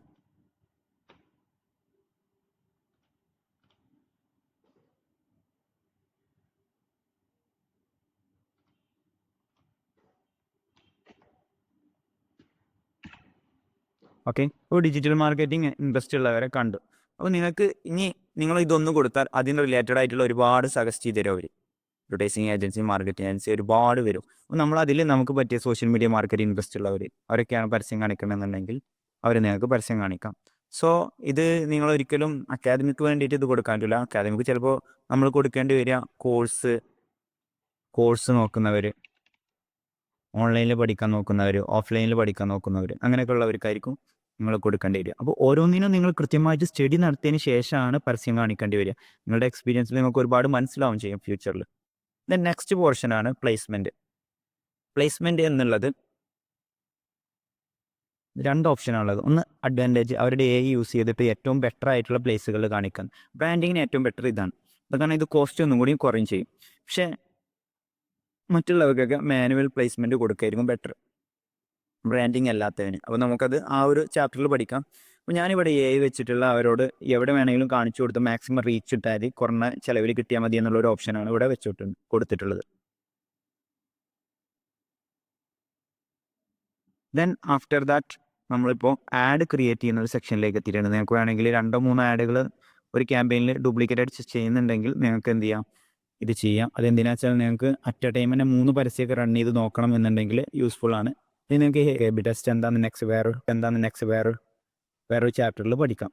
ഓക്കെ അപ്പോൾ ഡിജിറ്റൽ മാർക്കറ്റിംഗ് ഇൻട്രസ്റ്റ് ഉള്ളവരെ കണ്ടു. അപ്പോൾ നിങ്ങൾക്ക് ഇനി നിങ്ങൾ ഇതൊന്നും കൊടുത്താൽ അതിന് റിലേറ്റഡ് ആയിട്ടുള്ള ഒരുപാട് സജസ്റ്റ് ചെയ്ത് തരും അവർ അഡ്വർടൈസിങ് ഏജൻസി മാർക്കറ്റിംഗ് ഏജൻസി ഒരുപാട് വരും. അപ്പോൾ നമ്മൾ അതിൽ നമുക്ക് പറ്റിയ സോഷ്യൽ മീഡിയ മാർക്കറ്റ് ഇൻട്രസ്റ്റ് ഉള്ളവർ അവരൊക്കെയാണ് പരസ്യം കാണിക്കണമെന്നുണ്ടെങ്കിൽ അവർ നിങ്ങൾക്ക് പരസ്യം കാണിക്കാം. സോ ഇത് നിങ്ങൾ ഒരിക്കലും അക്കാദമിക്ക് വേണ്ടിയിട്ട് ഇത് കൊടുക്കാൻ പറ്റില്ല അക്കാദമിക്ക് ചിലപ്പോൾ നമ്മൾ കൊടുക്കേണ്ടി വരിക കോഴ്സ് കോഴ്സ് നോക്കുന്നവർ ഓൺലൈനിൽ പഠിക്കാൻ നോക്കുന്നവർ ഓഫ്ലൈനിൽ പഠിക്കാൻ നോക്കുന്നവർ അങ്ങനെയൊക്കെ ഉള്ളവർക്കായിരിക്കും നിങ്ങൾ കൊടുക്കേണ്ടി വരിക. അപ്പോൾ ഓരോന്നിനും നിങ്ങൾ കൃത്യമായിട്ട് സ്റ്റഡി നടത്തിയതിന് ശേഷമാണ് പരസ്യം കാണിക്കേണ്ടി വരിക. നിങ്ങളുടെ എക്സ്പീരിയൻസിൽ നിങ്ങൾക്ക് ഒരുപാട് മനസ്സിലാവും ചെയ്യും ഫ്യൂച്ചറിൽ ദെൻ നെക്സ്റ്റ് പോർഷനാണ് പ്ലേസ്മെന്റ് പ്ലേസ്മെന്റ് എന്നുള്ളത് രണ്ട് ഓപ്ഷനാണുള്ളത് ഒന്ന് അഡ്വാന്റേജ് അവരുടെ എ യൂസ് ചെയ്തിട്ട് ഏറ്റവും ബെറ്റർ ആയിട്ടുള്ള പ്ലേസുകൾ കാണിക്കാൻ ബ്രാൻഡിങ്ങിന് ഏറ്റവും ബെറ്റർ ഇതാണ്. കാരണം ഇത് കോസ്റ്റ് ഒന്നും കൂടി കുറയും ചെയ്യും. പക്ഷേ മറ്റുള്ളവർക്കൊക്കെ മാനുവൽ പ്ലേസ്മെന്റ് കൊടുക്കായിരിക്കും ബെറ്റർ ബ്രാൻഡിങ് അല്ലാത്തതിന് അപ്പോൾ നമുക്കത് ആ ഒരു ചാപ്റ്ററിൽ പഠിക്കാം. ഞാനിവിടെ എ വെച്ചിട്ടുള്ള അവരോട് എവിടെ വേണമെങ്കിലും കാണിച്ചു കൊടുത്ത് മാക്സിമം റീച്ച് ഇട്ടാൽ കുറഞ്ഞ ചിലവിൽ കിട്ടിയാൽ മതി എന്നുള്ള ഒരു ഓപ്ഷനാണ് ഇവിടെ വെച്ചിട്ട് കൊടുത്തിട്ടുള്ളത്. ദെൻ ആഫ്റ്റർ ദാറ്റ് നമ്മളിപ്പോൾ ആഡ് ക്രിയേറ്റ് ചെയ്യുന്ന ഒരു സെക്ഷനിലേക്ക് എത്തിയിട്ടുണ്ട്. നിങ്ങൾക്ക് വേണമെങ്കിൽ രണ്ടോ മൂന്നോ ആഡുകൾ ഒരു ക്യാമ്പയിനിൽ ഡ്യൂപ്ലിക്കേറ്റ് അടിച്ച് ചെയ്യുന്നുണ്ടെങ്കിൽ നിങ്ങൾക്ക് എന്ത് ചെയ്യാം? ഇത് ചെയ്യാം. അതെന്തിനാ വെച്ചാൽ നിങ്ങൾക്ക് അറ്റ് എ ടൈം തന്നെ മൂന്ന് പരസ്യമൊക്കെ റൺ ചെയ്ത് നോക്കണം എന്നുണ്ടെങ്കിൽ യൂസ്ഫുൾ ആണ്. ഇത് നിങ്ങൾക്ക് എ ബി ടെസ്റ്റ് എന്താണെന്ന് നെക്സ്റ്റ് വേറെ എന്താണെന്ന് നെക്സ്റ്റ് വേറെ വേറൊരു ചാപ്റ്ററിൽ പഠിക്കാം.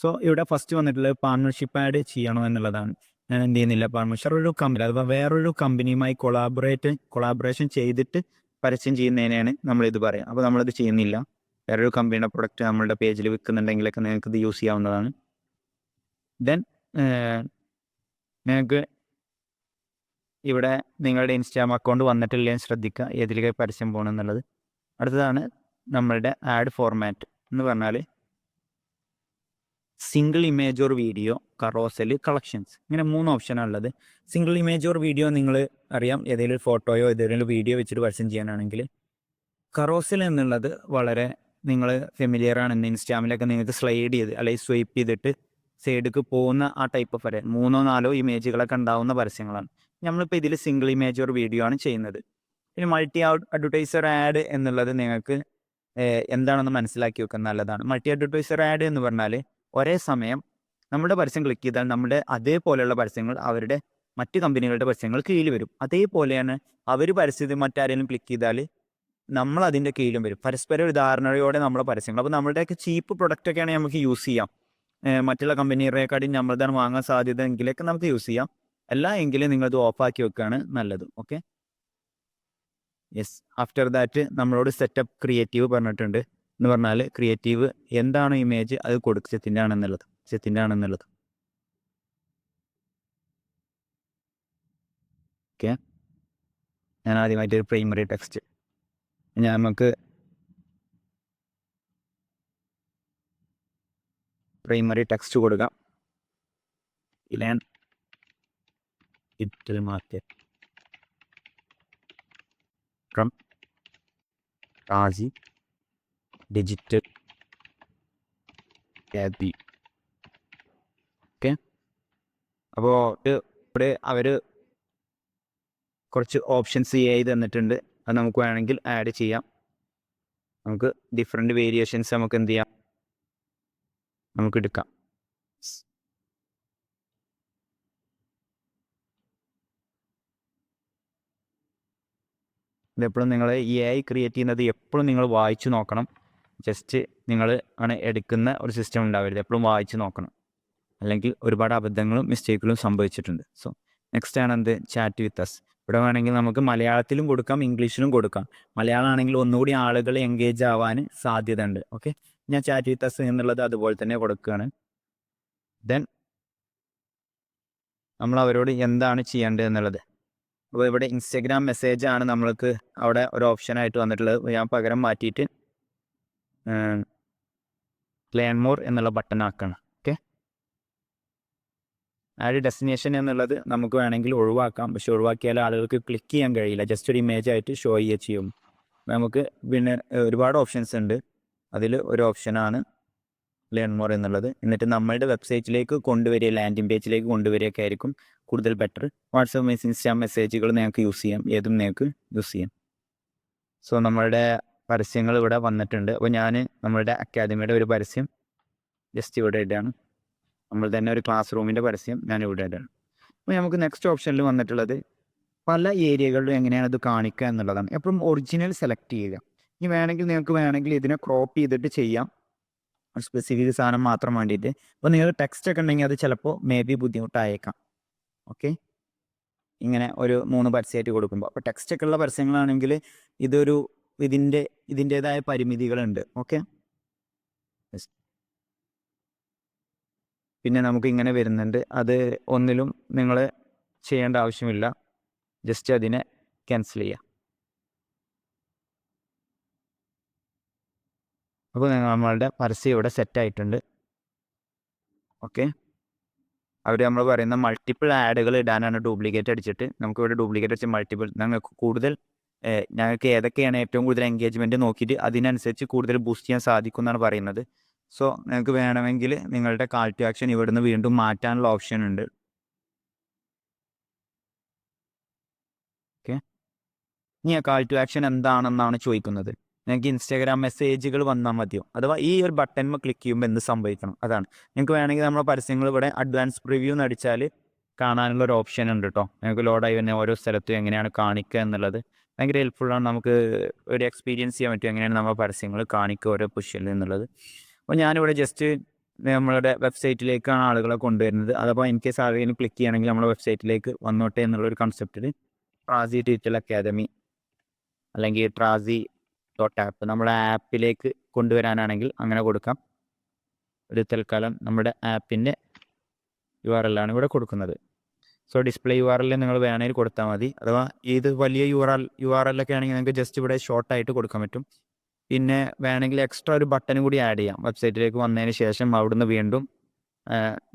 സോ ഇവിടെ ഫസ്റ്റ് വന്നിട്ടുള്ളത് പാർട്ണർഷിപ്പ് ആഡ് ചെയ്യണോ എന്നുള്ളതാണ്. ഞാൻ എന്ത് ചെയ്യുന്നില്ല പാർട്ണർഷിപ്പ് ഒരു കമ്പനി അഥവാ വേറൊരു കമ്പനിയുമായി കൊളാബറേറ്റ് കൊളാബറേഷൻ ചെയ്തിട്ട് പരസ്യം ചെയ്യുന്നതിനാണ് ഇത് പറയാം. അപ്പോൾ നമ്മളിത് ചെയ്യുന്നില്ല. വേറൊരു കമ്പനിയുടെ പ്രൊഡക്റ്റ് നമ്മളുടെ പേജിൽ വിൽക്കുന്നുണ്ടെങ്കിലൊക്കെ നിങ്ങൾക്ക് ഇത് യൂസ് ചെയ്യാവുന്നതാണ് ദെൻ നിങ്ങൾക്ക് ഇവിടെ നിങ്ങളുടെ ഇൻസ്റ്റാഗ്രാം അക്കൗണ്ട് വന്നിട്ടില്ല ശ്രദ്ധിക്കുക ഏതിലേക്ക് പരസ്യം പോകണം എന്നുള്ളത്. അടുത്തതാണ് നമ്മളുടെ ആഡ് ഫോർമാറ്റ് എന്ന് പറഞ്ഞാൽ single image or video carousel collections ഇങ്ങനെ മൂന്ന് ഓപ്ഷനാണ് ഉള്ളത്. സിംഗിൾ ഇമേജ് ഓർ വീഡിയോ നിങ്ങൾ അറിയാം ഏതെങ്കിലും ഫോട്ടോയോ ഏതെങ്കിലും വീഡിയോ വെച്ചിട്ട് പരസ്യം ചെയ്യാനാണെങ്കിൽ കറോസൽ എന്നുള്ളത് വളരെ നിങ്ങൾ ഫെമിലിയർ ആണെന്ന് ഇൻസ്റ്റാമിലൊക്കെ നിങ്ങൾക്ക് സ്ലൈഡ് ചെയ്ത് അല്ലെങ്കിൽ സ്വൈപ്പ് ചെയ്തിട്ട് സൈഡിലേക്ക് പോകുന്ന ആ ടൈപ്പ് ഓഫ് പരസ്യം മൂന്നോ നാലോ ഇമേജുകളൊക്കെ ഉണ്ടാവുന്ന പരസ്യങ്ങളാണ്. നമ്മളിപ്പോൾ ഇതിൽ സിംഗിൾ ഇമേജ് ഓർ വീഡിയോ ആണ് ചെയ്യുന്നത്. പിന്നെ മൾട്ടി അഡ്വർടൈസർ ആഡ് എന്നുള്ളത് നിങ്ങൾക്ക് എന്താണെന്ന് മനസ്സിലാക്കി വെക്കുക നല്ലതാണ്. മൾട്ടി അഡ്വർടൈസർ ആഡ് എന്ന് പറഞ്ഞാൽ ഒരേ സമയം നമ്മുടെ പരസ്യം ക്ലിക്ക് ചെയ്താൽ നമ്മുടെ അതേപോലെയുള്ള പരസ്യങ്ങൾ അവരുടെ മറ്റ് കമ്പനികളുടെ പരസ്യങ്ങൾ കീഴിൽ വരും. അതേപോലെയാണ് അവർ പരസ്യത്തിൽ മറ്റാരെങ്കിലും ക്ലിക്ക് ചെയ്താൽ നമ്മൾ അതിന്റെ കീഴിലും വരും. പരസ്പര ഒരു ധാരണയോടെ നമ്മുടെ പരസ്യങ്ങൾ. അപ്പോൾ നമ്മളുടെയൊക്കെ ചീപ്പ് പ്രൊഡക്റ്റൊക്കെയാണ് നമുക്ക് യൂസ് ചെയ്യാം. മറ്റുള്ള കമ്പനികളെക്കാട്ടി നമ്മളതാണ് വാങ്ങാൻ സാധ്യത എങ്കിലൊക്കെ നമുക്ക് യൂസ് ചെയ്യാം. അല്ല എങ്കിലും നിങ്ങളത് ഓഫാക്കി വെക്കുകയാണ് നല്ലത്. ഓക്കെ യെസ് ആഫ്റ്റർ ദാറ്റ് നമ്മളോട് സെറ്റപ്പ് ക്രിയേറ്റീവ് പറഞ്ഞിട്ടുണ്ട്. എന്ന് പറഞ്ഞാൽ ക്രിയേറ്റീവ് എന്താണ് ഇമേജ് അത് കൊടുക്കുക സെത്തിന്റെ ആണെന്നുള്ളത് സെത്തിന്റെ ആണെന്നുള്ളത് ഓക്കെ ഞാൻ ആദ്യമായിട്ട് ഒരു പ്രൈമറി ടെക്സ്റ്റ് ഞാൻ നമുക്ക് പ്രൈമറി ടെക്സ്റ്റ് കൊടുക്കാം. ഇലാൻ ഡിജിറ്റൽ market from കാജി ഡിജിറ്റൽ Gabi ഓക്കെ? അപ്പോൾ ഇവിടെ അവർ കുറച്ച് ഓപ്ഷൻസ് ചെയ്ത് തന്നിട്ടുണ്ട്. അത് നമുക്ക് വേണമെങ്കിൽ ആഡ് ചെയ്യാം. നമുക്ക് ഡിഫറെന്റ് വേരിയേഷൻസ് നമുക്ക് എന്ത് ചെയ്യാം? നമുക്ക് എടുക്കാം. ഇതെപ്പോഴും നിങ്ങൾ ഈ എ ഐ ക്രിയേറ്റ് ചെയ്യുന്നത് എപ്പോഴും നിങ്ങൾ വായിച്ചു നോക്കണം. ജസ്റ്റ് നിങ്ങൾ ആണ് എടുക്കുന്ന ഒരു സിസ്റ്റം ഉണ്ടാവരുത്. എപ്പോഴും വായിച്ചു നോക്കണം. അല്ലെങ്കിൽ ഒരുപാട് അബദ്ധങ്ങളും മിസ്റ്റേക്കുകളും സംഭവിച്ചിട്ടുണ്ട്. സോ നെക്സ്റ്റ് ആണ് എന്ത്? ചാറ്റ് വിത്ത് അസ് ഇവിടെ വേണമെങ്കിൽ നമുക്ക് മലയാളത്തിലും കൊടുക്കാം ഇംഗ്ലീഷിലും കൊടുക്കാം. മലയാളം ആണെങ്കിൽ ഒന്നുകൂടി ആളുകൾ എൻഗേജ് ആവാൻ സാധ്യത ഉണ്ട് ഓക്കെ ഞാൻ ചാറ്റ് വിത്ത് അസ് എന്നുള്ളത് അതുപോലെ തന്നെ കൊടുക്കുകയാണ്. ദെൻ നമ്മൾ അവരോട് എന്താണ് ചെയ്യേണ്ടത് എന്നുള്ളത്. അപ്പോൾ ഇവിടെ ഇൻസ്റ്റഗ്രാം മെസ്സേജ് ആണ് നമ്മൾക്ക് അവിടെ ഒരു ഓപ്ഷനായിട്ട് വന്നിട്ടുള്ളത്. ഞാൻ പകരം മാറ്റിയിട്ട് ലേൺ മോർ എന്നുള്ള ബട്ടൺ ആക്കണം. ഓക്കെ ആഡ് ഡെസ്റ്റിനേഷൻ എന്നുള്ളത് നമുക്ക് വേണമെങ്കിൽ ഒഴിവാക്കാം. പക്ഷെ ഒഴിവാക്കിയാൽ ആളുകൾക്ക് ക്ലിക്ക് ചെയ്യാൻ കഴിയില്ല. ജസ്റ്റ് ഒരു ഇമേജ് ആയിട്ട് ഷോ ചെയ്യുക ചെയ്യും. നമുക്ക് പിന്നെ ഒരുപാട് ഓപ്ഷൻസ് ഉണ്ട്. അതിൽ ഒരു ഓപ്ഷനാണ് ലേൺ മോർ എന്നുള്ളത്. എന്നിട്ട് നമ്മളുടെ വെബ്സൈറ്റിലേക്ക് കൊണ്ടുവരിക ലാൻഡിംഗ് പേജിലേക്ക് കൊണ്ടുവരികയൊക്കെ ആയിരിക്കും കൂടുതൽ ബെറ്റർ വാട്സപ്പ് മെസ്സേജ് ഇൻസ്റ്റാ മെസ്സേജുകൾ നിങ്ങൾക്ക് യൂസ് ചെയ്യാം. ഏതും നിങ്ങൾക്ക് യൂസ് ചെയ്യാം. സോ നമ്മളുടെ പരസ്യങ്ങൾ ഇവിടെ വന്നിട്ടുണ്ട്. അപ്പോൾ ഞാൻ നമ്മളുടെ അക്കാദമിയുടെ ഒരു പരസ്യം ജസ്റ്റ് ഇവിടെ ഇടുകയാണ് നമ്മൾ തന്നെ ഒരു ക്ലാസ് റൂമിന്റെ പരസ്യം ഞാൻ ഇവിടെ ഇടുകയാണ് അപ്പോൾ നമുക്ക് നെക്സ്റ്റ് ഓപ്ഷനിൽ വന്നിട്ടുള്ളത് പല ഏരിയകളിലും എങ്ങനെയാണ് ഇത് കാണിക്കുക എന്നുള്ളതാണ്. എപ്പോഴും ഒറിജിനൽ സെലക്ട് ചെയ്യുക. ഇനി വേണമെങ്കിൽ നിങ്ങൾക്ക് വേണമെങ്കിൽ ഇതിനെ ക്രോപ്പ് ചെയ്തിട്ട് ചെയ്യാം. സ്പെസിഫിക് സാധനം മാത്രം വേണ്ടിയിട്ട്. അപ്പോൾ നിങ്ങൾക്ക് ടെക്സ്റ്റ് ഒക്കെ ഉണ്ടെങ്കിൽ അത് ചിലപ്പോൾ മേ ബി ബുദ്ധിമുട്ടായേക്കാം. ഓക്കെ ഇങ്ങനെ ഒരു മൂന്ന് പരസ്യമായിട്ട് കൊടുക്കുമ്പോൾ അപ്പോൾ ടെക്സ്റ്റ് ഒക്കെ ഉള്ള പരസ്യങ്ങളാണെങ്കിൽ ഇതൊരു ഇതിന്റെ ഇതിന്റെതായ പരിമിതികളുണ്ട്. ഓക്കെ പിന്നെ നമുക്ക് ഇങ്ങനെ വരുന്നുണ്ട്. അത് ഒന്നിലും നിങ്ങൾ ചെയ്യേണ്ട ആവശ്യമില്ല. ജസ്റ്റ് അതിനെ ക്യാൻസൽ ചെയ്യുക അപ്പോൾ നമ്മളുടെ പരസ്യം ഇവിടെ സെറ്റ് ആയിട്ടുണ്ട്. ഓക്കെ അവർ നമ്മൾ പറയുന്ന മൾട്ടിപ്പിൾ ആഡുകൾ ഇടാനാണ് ഡ്യൂപ്ലിക്കേറ്റ് അടിച്ചിട്ട്. നമുക്ക് ഇവിടെ ഡ്യൂപ്ലിക്കേറ്റ് അടിച്ച് മൾട്ടിപ്പിൾ ഞങ്ങൾക്ക് കൂടുതൽ ഞങ്ങൾക്ക് ഏതൊക്കെയാണ് ഏറ്റവും കൂടുതൽ എൻഗേജ്മെന്റ് നോക്കിയിട്ട് അതിനനുസരിച്ച് കൂടുതൽ ബൂസ്റ്റ് ചെയ്യാൻ സാധിക്കും എന്നാണ് പറയുന്നത്. സോ നിങ്ങൾക്ക് വേണമെങ്കിൽ നിങ്ങളുടെ കാൾ ടു ആക്ഷൻ ഇവിടുന്ന് വീണ്ടും മാറ്റാനുള്ള ഓപ്ഷൻ ഉണ്ട്. ഓക്കെ ഇനി ആ കാൾ ടു ആക്ഷൻ എന്താണെന്നാണ് ചോദിക്കുന്നത്. നിങ്ങൾക്ക് ഇൻസ്റ്റാഗ്രാം മെസ്സേജുകൾ വന്നാൽ മതിയോ? അഥവാ ഈ ഒരു ബട്ടൺമ ക്ലിക്ക് ചെയ്യുമ്പോൾ എന്ത് സംഭവിക്കണം? അതാണ്. നിങ്ങൾക്ക് വേണമെങ്കിൽ നമ്മുടെ പരസ്യങ്ങൾ ഇവിടെ അഡ്വാൻസ് പ്രിവ്യൂ എന്ന് കാണാനുള്ള ഒരു ഓപ്ഷൻ ഉണ്ട് കേട്ടോ നിങ്ങൾക്ക് ലോഡായി തന്നെ ഓരോ സ്ഥലത്തും എങ്ങനെയാണ് കാണിക്കുക എന്നുള്ളത് ഭയങ്കര ഹെൽപ്ഫുള്ളാണ് നമുക്ക് ഒരു എക്സ്പീരിയൻസ് ചെയ്യാൻ പറ്റും എങ്ങനെയാണ് നമ്മുടെ പരസ്യങ്ങൾ കാണിക്കുക ഓരോ പുഷ്യൽ എന്നുള്ളത്. അപ്പോൾ ഞാനിവിടെ ജസ്റ്റ് നമ്മളുടെ വെബ്സൈറ്റിലേക്കാണ് ആളുകളെ കൊണ്ടുവരുന്നത്. അതപ്പോൾ ഇൻ കേസ് ആരെങ്കിലും ക്ലിക്ക് ചെയ്യുകയാണെങ്കിൽ നമ്മുടെ വെബ്സൈറ്റിലേക്ക് വന്നോട്ടെ എന്നുള്ളൊരു കൺസെപ്റ്റിൽ ട്രാസി ഡിജിറ്റൽ അക്കാദമി അല്ലെങ്കിൽ ട്രാസി ഡോട്ട് ആപ്പ് നമ്മുടെ ആപ്പിലേക്ക് കൊണ്ടുവരാനാണെങ്കിൽ അങ്ങനെ കൊടുക്കാം. ഒരു തൽക്കാലം നമ്മുടെ ആപ്പിന്റെ യു ആർ എല്ലാണ് ഇവിടെ കൊടുക്കുന്നത്. So display U R L നിങ്ങൾ വേണമെങ്കിൽ കൊടുത്താൽ മതി. അഥവാ ഇത് വലിയ U R U R L ഒക്കെ ആണെങ്കിൽ നിങ്ങൾക്ക് ജസ്റ്റ് ഇവിടെ ഷോർട്ടായിട്ട് കൊടുക്കാൻ പറ്റും. പിന്നെ വേണമെങ്കിൽ എക്സ്ട്രാ ഒരു ബട്ടൺ കൂടി ആഡ് ചെയ്യാം. വെബ്സൈറ്റിലേക്ക് വന്നതിന് ശേഷം അവിടുന്ന് വീണ്ടും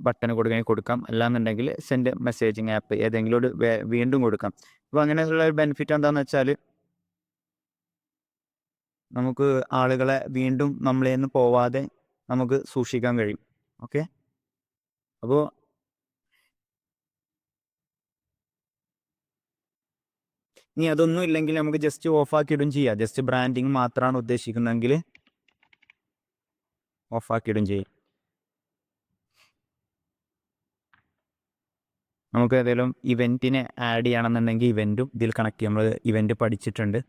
ബട്ടൺ കൊടുക്കാൻ കൊടുക്കാം. അല്ലാന്നുണ്ടെങ്കിൽ സെൻഡ് മെസ്സേജിങ് ആപ്പ് ഏതെങ്കിലും ഒരു വീണ്ടും കൊടുക്കാം. അപ്പോൾ അങ്ങനെയുള്ള ഒരു ബെനിഫിറ്റ് എന്താണെന്ന് വെച്ചാൽ നമുക്ക് ആളുകളെ വീണ്ടും നമ്മളിൽ നിന്ന് പോവാതെ നമുക്ക് സൂക്ഷിക്കാൻ കഴിയും. ഓക്കെ? അപ്പോൾ ഇനി അതൊന്നും ഇല്ലെങ്കിൽ നമുക്ക് ജസ്റ്റ് ഓഫ് ആക്കിയിടും ചെയ്യാം. ജസ്റ്റ് ബ്രാൻഡിങ് മാത്രമാണ് ഉദ്ദേശിക്കുന്നതെങ്കിൽ ഓഫ് ആക്കിയിടും ചെയ്യാം. നമുക്ക് ഏതെങ്കിലും ഇവന്റിനെ ആഡ് ചെയ്യണമെന്നുണ്ടെങ്കിൽ ഇവന്റും ഇതിൽ കണക്ട് നമ്മൾ ഇവന്റ് പഠിച്ചിട്ടുണ്ട്.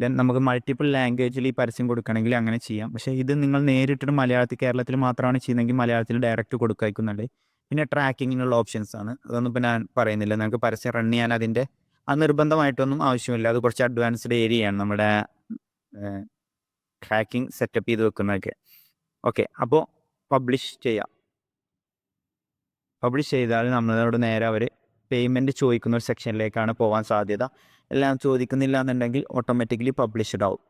ദെൻ നമുക്ക് മൾട്ടിപ്പിൾ ലാംഗ്വേജിൽ ഈ പരസ്യം കൊടുക്കണമെങ്കിൽ അങ്ങനെ ചെയ്യാം. പക്ഷേ ഇത് നിങ്ങൾ നേരിട്ടിട്ട് മലയാളത്തിൽ കേരളത്തിൽ മാത്രമാണ് ചെയ്യുന്നതെങ്കിൽ മലയാളത്തിൽ ഡയറക്റ്റ് കൊടുക്കാക്കുന്നുണ്ട് പിന്നെ ട്രാക്കിങ്ങിനുള്ള ഓപ്ഷൻസ് ആണ്. അതൊന്നും ഇപ്പം ഞാൻ പറയുന്നില്ല. നമുക്ക് പരസ്യം റൺ ചെയ്യാൻ അതിന്റെ ആ നിർബന്ധമായിട്ടൊന്നും ആവശ്യമില്ല. അത് കുറച്ച് അഡ്വാൻസ്ഡ് ഏരിയയാണ് നമ്മുടെ ട്രാക്കിംഗ് സെറ്റപ്പ് ചെയ്ത് വെക്കുന്നതൊക്കെ. ഓക്കെ. അപ്പോൾ പബ്ലിഷ് ചെയ്യാം. പബ്ലിഷ് ചെയ്താൽ നമ്മളോട് നേരെ അവർ പേയ്മെന്റ് ചോദിക്കുന്ന ഒരു സെക്ഷനിലേക്കാണ് പോകാൻ സാധ്യത. എല്ലാം ചോദിക്കുന്നില്ല എന്നുണ്ടെങ്കിൽ ഓട്ടോമാറ്റിക്കലി പബ്ലിഷ്ഡ് ആവും.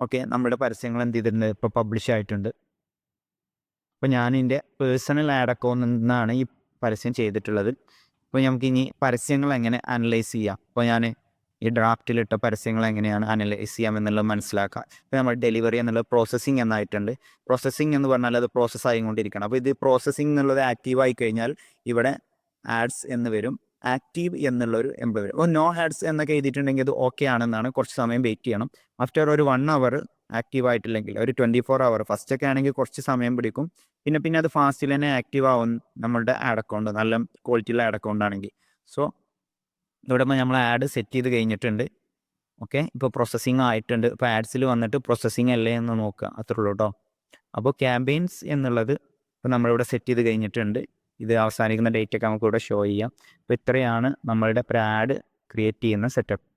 ഓക്കെ നമ്മുടെ പരസ്യങ്ങൾ എന്ത് ചെയ്തിട്ടുണ്ട്? ഇപ്പോൾ പബ്ലിഷ് ആയിട്ടുണ്ട്. അപ്പോൾ ഞാൻ എന്റെ പേഴ്സണൽ ആഡ് അക്കൗണ്ടിൽ നിന്നാണ് ഈ പരസ്യം ചെയ്തിട്ടുള്ളത്. അപ്പോൾ നമുക്ക് ഇനി പരസ്യങ്ങൾ എങ്ങനെ അനലൈസ് ചെയ്യാം? അപ്പോൾ ഞാൻ ഈ ഡ്രാഫ്റ്റിലിട്ട പരസ്യങ്ങൾ എങ്ങനെയാണ് അനലൈസ് ചെയ്യാം എന്നുള്ളത് മനസ്സിലാക്കാം. ഇപ്പോൾ നമ്മൾ ഡെലിവറി എന്നുള്ളത് പ്രോസസ്സിങ് എന്നായിട്ടുണ്ട്. പ്രോസസ്സിങ് എന്ന് പറഞ്ഞാൽ അത് പ്രോസസ്സ് ആയിക്കൊണ്ടിരിക്കണം. അപ്പോൾ ഇത് പ്രോസസ്സിങ് എന്നുള്ളത് ആക്റ്റീവ് ആയി കഴിഞ്ഞാൽ ഇവിടെ ആഡ്സ് എന്ന് വരും. ആക്റ്റീവ് എന്നുള്ള ഒരു എംപ്ലോയർ അപ്പോൾ നോ ഹാഡ്സ് എന്നൊക്കെ എഴുതിയിട്ടുണ്ടെങ്കിൽ അത് ഓക്കെ ആണെന്നാണ് കുറച്ച് സമയം വെയിറ്റ് ചെയ്യണം. ആഫ്റ്റർ ഒരു വൺ അവർ ആക്റ്റീവ് ആയിട്ടില്ലെങ്കിൽ ഒരു ട്വന്റി ഫോർ അവർ ഫസ്റ്റ് ഒക്കെ ആണെങ്കിൽ കുറച്ച് സമയം പിടിക്കും. പിന്നെ പിന്നെ അത് ഫാസ്റ്റിൽ തന്നെ ആക്റ്റീവ് ആവും നമ്മളുടെ ആഡ് അക്കൗണ്ട് നല്ല ക്വാളിറ്റിയുള്ള ആഡ് അക്കൗണ്ട് ആണെങ്കിൽ. സോ ഇവിടെ നമ്മൾ ആഡ് സെറ്റ് ചെയ്ത് കഴിഞ്ഞിട്ടുണ്ട്. ഓക്കെ ഇപ്പോൾ പ്രോസസ്സിങ് ആയിട്ടുണ്ട്. ഇപ്പോൾ ആഡ്സിൽ വന്നിട്ട് പ്രോസസ്സിങ് അല്ലേ എന്ന് നോക്കുക. അത്രേ ഉള്ളൂ കേട്ടോ അപ്പോൾ ക്യാമ്പയിൻസ് എന്നുള്ളത് ഇപ്പോൾ നമ്മളിവിടെ സെറ്റ് ചെയ്ത് കഴിഞ്ഞിട്ടുണ്ട്. ഇത് അവസാനിക്കുന്ന ഡേറ്റ് ഒക്കെ നമുക്ക് ഇവിടെ ഷോ ചെയ്യാം. അപ്പോൾ ഇത്രയാണ് നമ്മളുടെ പ്രാഡ് ആഡ് ക്രിയേറ്റ് ചെയ്യുന്ന സെറ്റപ്പ്